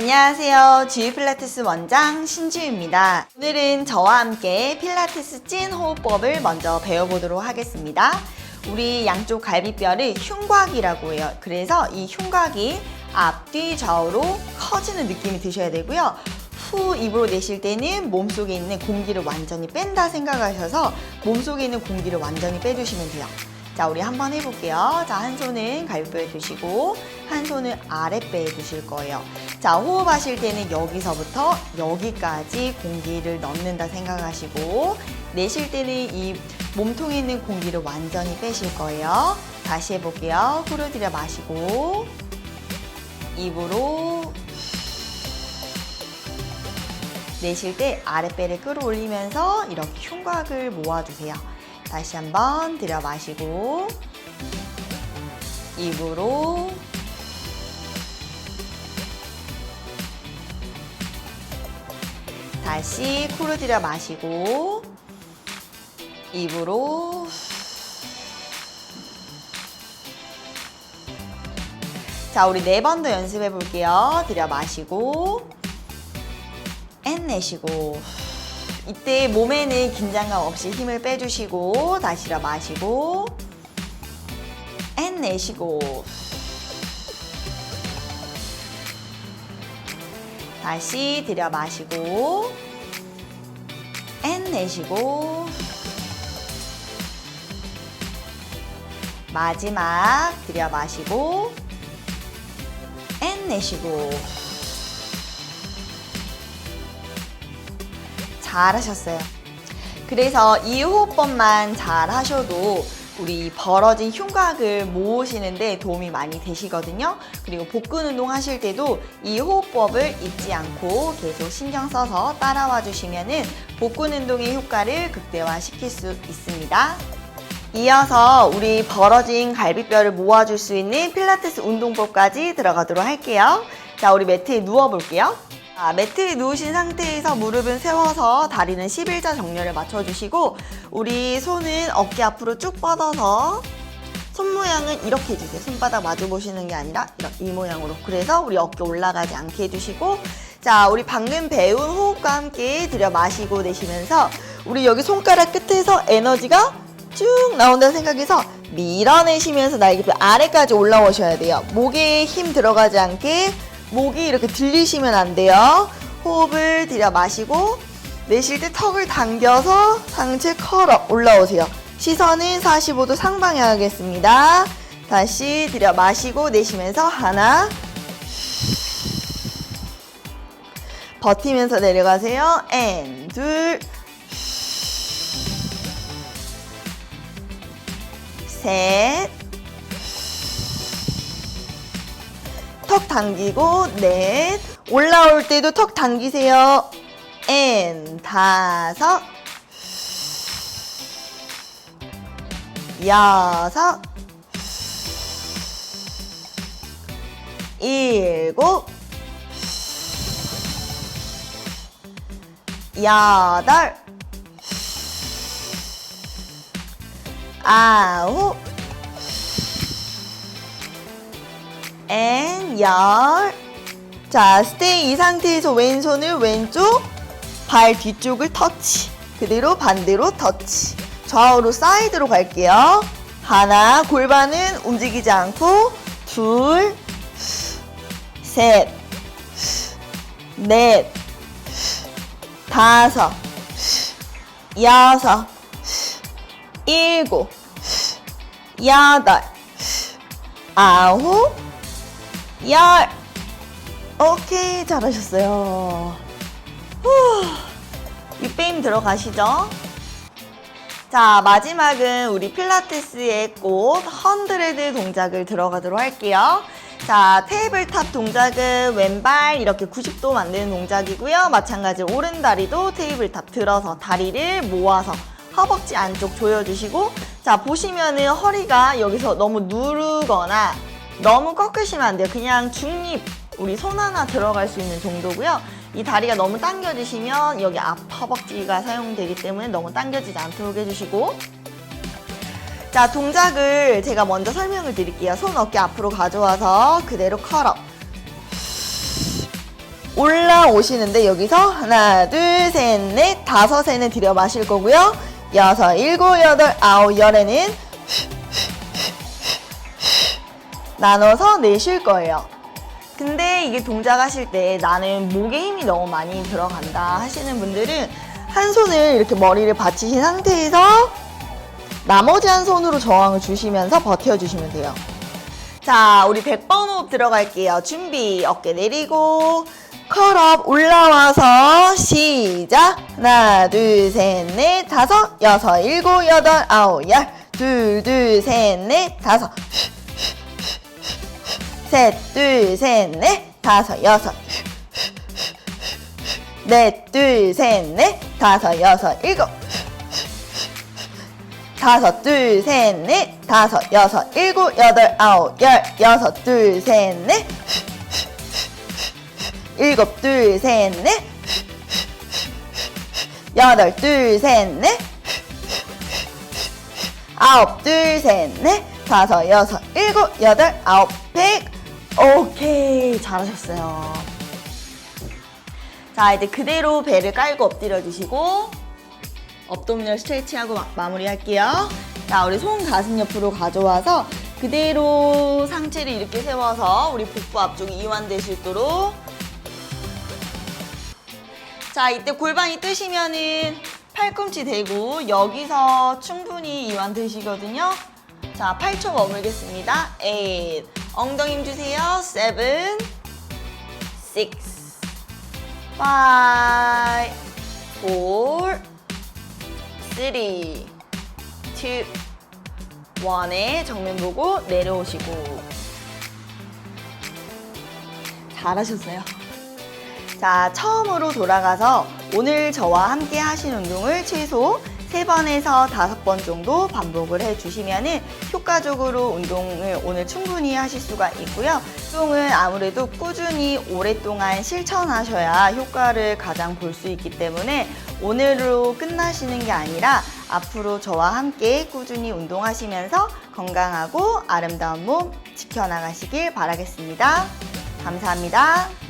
안녕하세요. 지휘 필라테스 원장 신지유입니다. 오늘은 저와 함께 필라테스 찐 호흡법을 먼저 배워보도록 하겠습니다. 우리 양쪽 갈비뼈를 흉곽이라고 해요. 그래서 이 흉곽이 앞뒤 좌우로 커지는 느낌이 드셔야 되고요. 후 입으로 내쉴 때는 몸속에 있는 공기를 완전히 뺀다 생각하셔서 몸속에 있는 공기를 완전히 빼주시면 돼요. 자, 우리 한번 해볼게요. 자, 한 손은 갈비뼈에 두시고, 한 손은 아랫배에 두실 거예요. 자, 호흡하실 때는 여기서부터 여기까지 공기를 넣는다 생각하시고, 내쉴 때는 이 몸통에 있는 공기를 완전히 빼실 거예요. 다시 해볼게요. 후를 들여 마시고, 입으로 내쉴 때 아랫배를 끌어올리면서 이렇게 흉곽을 모아주세요. 다시 한번 들여 마시고 입으로 다시 코로 들여 마시고 입으로 자, 우리 네 번 더 연습해 볼게요. 들여 마시고 앤 내쉬고 이때 몸에는 긴장감 없이 힘을 빼주시고 다시 들여 마시고 앤 내쉬고. 다시 들여 마시고 앤 내쉬고. 마지막 들여 마시고 앤 내쉬고 잘하셨어요. 그래서 이 호흡법만 잘 하셔도 우리 벌어진 흉곽을 모으시는데 도움이 많이 되시거든요. 그리고 복근 운동 하실 때도 이 호흡법을 잊지 않고 계속 신경 써서 따라와 주시면은 복근 운동의 효과를 극대화 시킬 수 있습니다. 이어서 우리 벌어진 갈비뼈를 모아줄 수 있는 필라테스 운동법까지 들어가도록 할게요. 자, 우리 매트에 누워볼게요. 자, 매트에 누우신 상태에서 무릎은 세워서 다리는 11자 정렬을 맞춰주시고 우리 손은 어깨 앞으로 쭉 뻗어서 손 모양은 이렇게 해주세요. 손바닥 마주 보시는 게 아니라 이렇게 이 모양으로. 그래서 우리 어깨 올라가지 않게 해주시고 자, 우리 방금 배운 호흡과 함께 들여 마시고 내쉬면서 우리 여기 손가락 끝에서 에너지가 쭉 나온다는 생각해서 밀어내시면서 날개뼈 아래까지 올라오셔야 돼요. 목에 힘 들어가지 않게 목이 이렇게 들리시면 안 돼요. 호흡을 들여 마시고 내쉴 때 턱을 당겨서 상체 컬업 올라오세요. 시선은 45도 상방향 하겠습니다. 다시 들여 마시고 내쉬면서 하나 버티면서 내려가세요. 앤, 둘, 셋, 턱 당기고 넷, 올라올 때도 턱 당기세요. 앤, 다섯, 여섯, 일곱, 여덟, 아홉, 앤 열. 자, 스테이 이 상태에서 왼손을 왼쪽 발 뒤쪽을 터치. 그대로 반대로 터치. 좌우로 사이드로 갈게요. 하나, 골반은 움직이지 않고 둘, 셋, 넷, 다섯, 여섯, 일곱, 여덟, 아홉, 열. 오케이, 잘하셨어요. 후, 윗배임 들어가시죠? 자, 마지막은 우리 필라테스의 꽃 헌드레드 동작을 들어가도록 할게요. 자, 테이블탑 동작은 왼발 이렇게 90도 만드는 동작이고요. 마찬가지로 오른다리도 테이블탑 들어서 다리를 모아서 허벅지 안쪽 조여주시고 자, 보시면은 허리가 여기서 너무 누르거나 너무 꺾으시면 안 돼요. 그냥 중립 우리 손 하나 들어갈 수 있는 정도고요. 이 다리가 너무 당겨지시면 여기 앞 허벅지가 사용되기 때문에 너무 당겨지지 않도록 해주시고 자 동작을 제가 먼저 설명을 드릴게요. 손 어깨 앞으로 가져와서 그대로 컬업 올라오시는데 여기서 하나, 둘, 셋, 넷, 다섯 에는 들여 마실 거고요. 여섯, 일곱, 여덟, 아홉, 열에는 나눠서 내쉴 거예요. 근데 이게 동작하실 때 나는 목에 힘이 너무 많이 들어간다 하시는 분들은 한 손을 이렇게 머리를 받치신 상태에서 나머지 한 손으로 저항을 주시면서 버텨주시면 돼요. 자, 우리 100번 호흡 들어갈게요. 준비. 어깨 내리고 컬업 올라와서 시작. 하나, 둘, 셋, 넷, 다섯, 여섯, 일곱, 여덟, 아홉, 열. 둘, 둘, 셋, 넷, 다섯. 셋, 둘, 셋, 넷, 다섯, 여섯. 넷, 둘, 셋, 넷, 다섯, 여섯, 일곱. 다섯, 둘, 셋, 넷, 다섯, 여섯, 일곱, 여덟, 아홉, 열, 여섯, 둘, 셋, 넷. 일곱, 둘, 셋, 넷. 여덟, 둘, 셋, 넷. 아홉, 둘, 셋, 넷. 다섯, 여섯, 일곱, 여덟, 아홉, 백. 오케이. 잘하셨어요. 자, 이제 그대로 배를 깔고 엎드려 주시고, 업도미널 스트레치하고 마, 마무리할게요. 자, 우리 손 가슴 옆으로 가져와서 그대로 상체를 이렇게 세워서 우리 복부 앞쪽이 있도록 자, 이때 골반이 뜨시면은 팔꿈치 대고 여기서 충분히 이완 되시거든요. 자, 8초 머물겠습니다. 8. 엉덩이 힘 주세요. 7. 6. 5. 4. 3, 2, 1에 정면 보고 내려오시고 잘하셨어요. 자, 처음으로 돌아가서 오늘 저와 함께 하신 운동을 최소 3번에서 5번 정도 반복을 해주시면 효과적으로 운동을 오늘 충분히 하실 수가 있고요. 운동은 아무래도 꾸준히 오랫동안 실천하셔야 효과를 가장 볼 수 있기 때문에 오늘로 끝나시는 게 아니라 앞으로 저와 함께 꾸준히 운동하시면서 건강하고 아름다운 몸 지켜나가시길 바라겠습니다. 감사합니다.